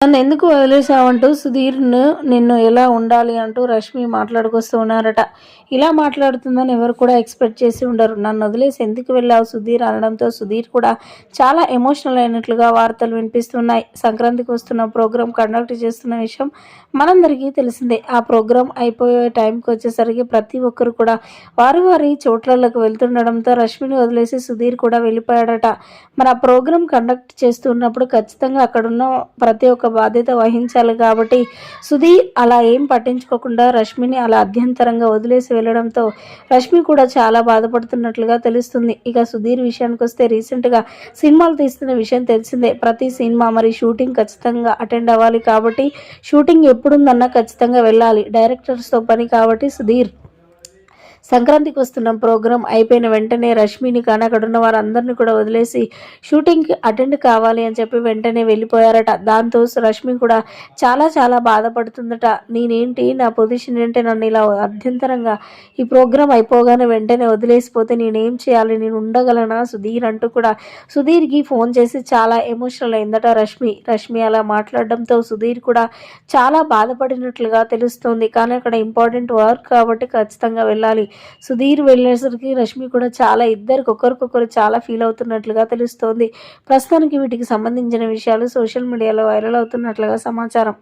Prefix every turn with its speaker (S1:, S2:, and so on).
S1: నన్ను ఎందుకు వదిలేసావంటూ సుధీర్ను నిన్ను ఎలా ఉండాలి అంటూ రష్మి మాట్లాడుకొస్తూ ఉన్నారట ఇలా మాట్లాడుతుందని ఎవరు కూడా ఎక్స్పెక్ట్ చేసి ఉండరు. నన్ను వదిలేసి ఎందుకు వెళ్ళావు సుధీర్ అనడంతో సుధీర్ కూడా చాలా ఎమోషనల్ అయినట్లుగా వార్తలు వినిపిస్తున్నాయి. సంక్రాంతికి వస్తున్న ప్రోగ్రాం కండక్ట్ చేస్తున్న విషయం మనందరికీ తెలిసిందే. ఆ ప్రోగ్రాం అయిపోయే టైంకి వచ్చేసరికి ప్రతి ఒక్కరు కూడా వారి వారి చోట్లలోకి వెళ్తుండడంతో రష్మిని వదిలేసి సుధీర్ కూడా వెళ్ళిపోయాడట. మరి ఆ ప్రోగ్రాం కండక్ట్ చేస్తున్నప్పుడు ఖచ్చితంగా అక్కడున్న ప్రతి ఒక్క బాధ్యత వహించాలి కాబట్టి సుధీర్ అలా ఏం పట్టించుకోకుండా రష్మిని అలా అభ్యంతరంగా వదిలేసి వెళ్ళడంతో రష్మి కూడా చాలా బాధపడుతున్నట్లుగా తెలుస్తుంది. ఇక సుధీర్ విషయానికి వస్తే రీసెంట్గా సినిమాలు తీస్తున్న విషయం తెలిసిందే. ప్రతి సినిమా మరి షూటింగ్ ఖచ్చితంగా అటెండ్ అవ్వాలి కాబట్టి షూటింగ్ ఎప్పుడుందన్నా ఖచ్చితంగా వెళ్ళాలి. డైరెక్టర్స్తో పని కాబట్టి సుధీర్ సంక్రాంతికి వస్తున్న ప్రోగ్రాం అయిపోయిన వెంటనే రష్మిని కానీ అక్కడ ఉన్న వారందరినీ కూడా వదిలేసి షూటింగ్కి అటెండ్ కావాలి అని చెప్పి వెంటనే వెళ్ళిపోయారట. దాంతో రష్మి కూడా చాలా చాలా బాధపడుతుందట. నేనేంటి? నా పొజిషన్ ఏంటి? నన్ను ఇలా అభ్యంతరంగా ఈ ప్రోగ్రాం అయిపోగానే వెంటనే వదిలేసిపోతే నేనేం చేయాలి? నేను ఉండగలనా? సుధీర్ అంటూ కూడా సుధీర్కి ఫోన్ చేసి చాలా ఎమోషనల్ అయిందట రష్మి. రష్మి అలా మాట్లాడడంతో సుధీర్ కూడా చాలా బాధపడినట్లుగా తెలుస్తోంది. కానీ అక్కడ ఇంపార్టెంట్ వర్క్ కాబట్టి ఖచ్చితంగా వెళ్ళాలి. సుధీర్ వెళ్ళేసరికి రష్మి కూడా చాలా ఇద్దరికి ఒకరికొకరు చాలా ఫీల్ అవుతున్నట్లుగా తెలుస్తోంది. ప్రస్తుతానికి వీటికి సంబంధించిన విషయాలు సోషల్ మీడియాలో వైరల్ అవుతున్నట్లుగా సమాచారం.